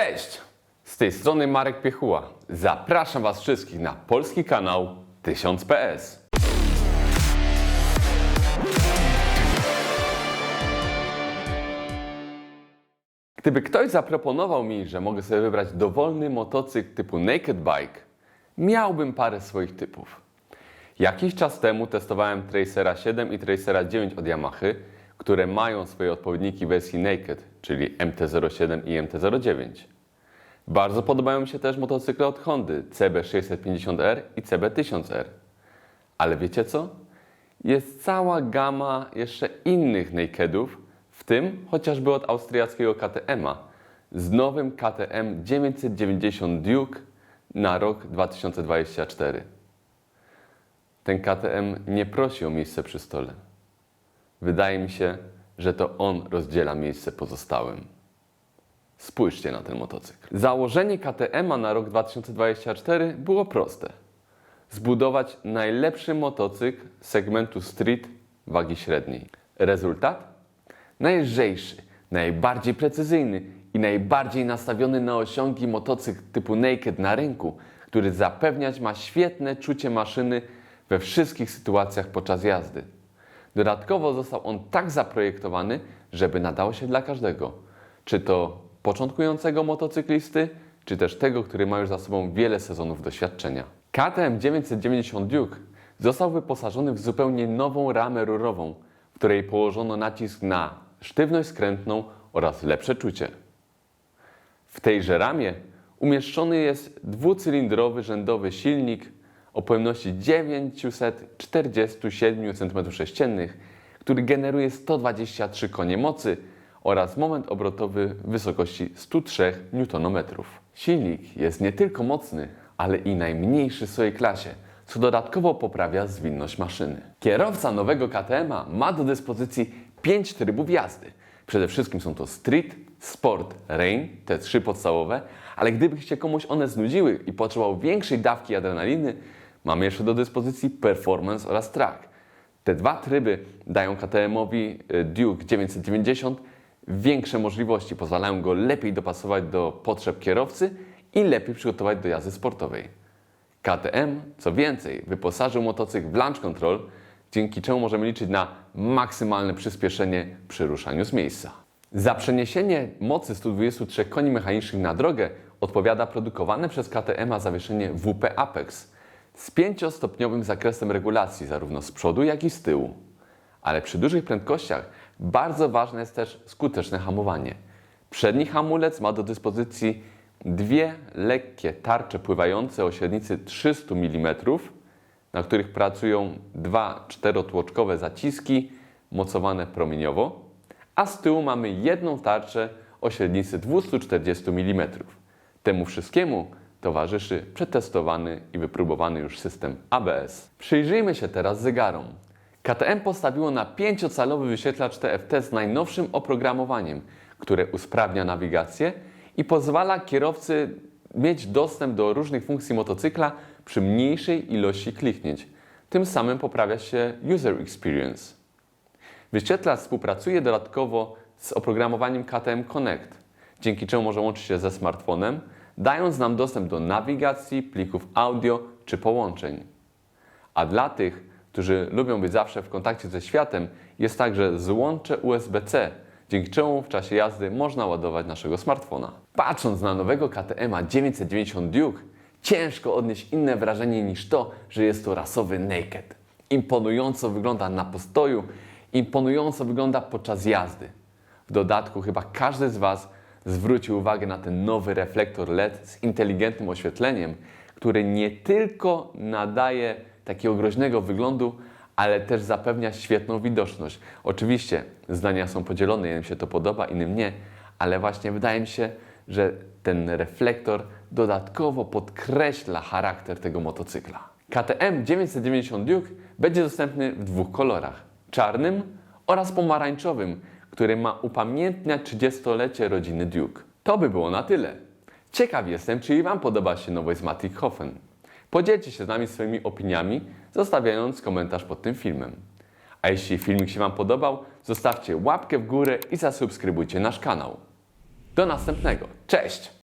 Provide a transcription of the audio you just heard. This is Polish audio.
Cześć! Z tej strony Marek Piechuła. Zapraszam Was wszystkich na polski kanał 1000 PS. Gdyby ktoś zaproponował mi, że mogę sobie wybrać dowolny motocykl typu Naked Bike, miałbym parę swoich typów. Jakiś czas temu testowałem Tracera 7 i Tracera 9 od Yamahy, które mają swoje odpowiedniki wersji Naked, czyli MT-07 i MT-09. Bardzo podobają mi się też motocykle od Hondy CB650R i CB1000R. Ale wiecie co? Jest cała gama jeszcze innych nakedów, w tym chociażby od austriackiego KTM-a z nowym KTM 990 Duke na rok 2024. Ten KTM nie prosi o miejsce przy stole. Wydaje mi się, że to on rozdziela miejsce pozostałym. Spójrzcie na ten motocykl. Założenie KTM-a na rok 2024 było proste. Zbudować najlepszy motocykl segmentu street wagi średniej. Rezultat? Najlżejszy, najbardziej precyzyjny i najbardziej nastawiony na osiągi motocykl typu naked na rynku, który zapewniać ma świetne czucie maszyny we wszystkich sytuacjach podczas jazdy. Dodatkowo został on tak zaprojektowany, żeby nadał się dla każdego. Czy to początkującego motocyklisty, czy też tego, który ma już za sobą wiele sezonów doświadczenia. KTM 990 Duke został wyposażony w zupełnie nową ramę rurową, w której położono nacisk na sztywność skrętną oraz lepsze czucie. W tejże ramie umieszczony jest dwucylindrowy rzędowy silnik o pojemności 947 cm3, który generuje 123 konie mocy oraz moment obrotowy w wysokości 103 Nm. Silnik jest nie tylko mocny, ale i najmniejszy w swojej klasie, co dodatkowo poprawia zwinność maszyny. Kierowca nowego KTM-a ma do dyspozycji 5 trybów jazdy. Przede wszystkim są to Street, Sport, Rain, te trzy podstawowe, ale gdyby się komuś one znudziły i potrzebował większej dawki adrenaliny, mamy jeszcze do dyspozycji Performance oraz Track. Te dwa tryby dają KTM-owi y, Duke 990 większe możliwości, pozwalają go lepiej dopasować do potrzeb kierowcy i lepiej przygotować do jazdy sportowej. KTM, co więcej, wyposażył motocykl w launch control, dzięki czemu możemy liczyć na maksymalne przyspieszenie przy ruszaniu z miejsca. Za przeniesienie mocy 123 koni mechanicznych na drogę odpowiada produkowane przez KTM zawieszenie WP Apex z pięciostopniowym zakresem regulacji zarówno z przodu, jak i z tyłu. Ale przy dużych prędkościach bardzo ważne jest też skuteczne hamowanie. Przedni hamulec ma do dyspozycji dwie lekkie tarcze pływające o średnicy 300 mm, na których pracują dwa czterotłoczkowe zaciski mocowane promieniowo, a z tyłu mamy jedną tarczę o średnicy 240 mm. Temu wszystkiemu towarzyszy przetestowany i wypróbowany już system ABS. Przyjrzyjmy się teraz zegarom. KTM postawiło na 5-calowy wyświetlacz TFT z najnowszym oprogramowaniem, które usprawnia nawigację i pozwala kierowcy mieć dostęp do różnych funkcji motocykla przy mniejszej ilości kliknięć. Tym samym poprawia się user experience. Wyświetlacz współpracuje dodatkowo z oprogramowaniem KTM Connect, dzięki czemu może łączyć się ze smartfonem, dając nam dostęp do nawigacji, plików audio czy połączeń. A dla tych, którzy lubią być zawsze w kontakcie ze światem, jest także złącze USB-C, dzięki czemu w czasie jazdy można ładować naszego smartfona. Patrząc na nowego KTM 990 Duke, ciężko odnieść inne wrażenie niż to, że jest to rasowy naked. Imponująco wygląda na postoju, imponująco wygląda podczas jazdy. W dodatku chyba każdy z Was zwrócił uwagę na ten nowy reflektor LED z inteligentnym oświetleniem, który nie tylko nadaje takiego groźnego wyglądu, ale też zapewnia świetną widoczność. Oczywiście zdania są podzielone, jednym się to podoba, innym nie, ale właśnie wydaje mi się, że ten reflektor dodatkowo podkreśla charakter tego motocykla. KTM 990 Duke będzie dostępny w dwóch kolorach: czarnym oraz pomarańczowym, który ma upamiętniać 30-lecie rodziny Duke. To by było na tyle. Ciekaw jestem, czy Wam podoba się nowość z Matic Hoffen. Podzielcie się z nami swoimi opiniami, zostawiając komentarz pod tym filmem. A jeśli filmik się Wam podobał, zostawcie łapkę w górę i zasubskrybujcie nasz kanał. Do następnego. Cześć!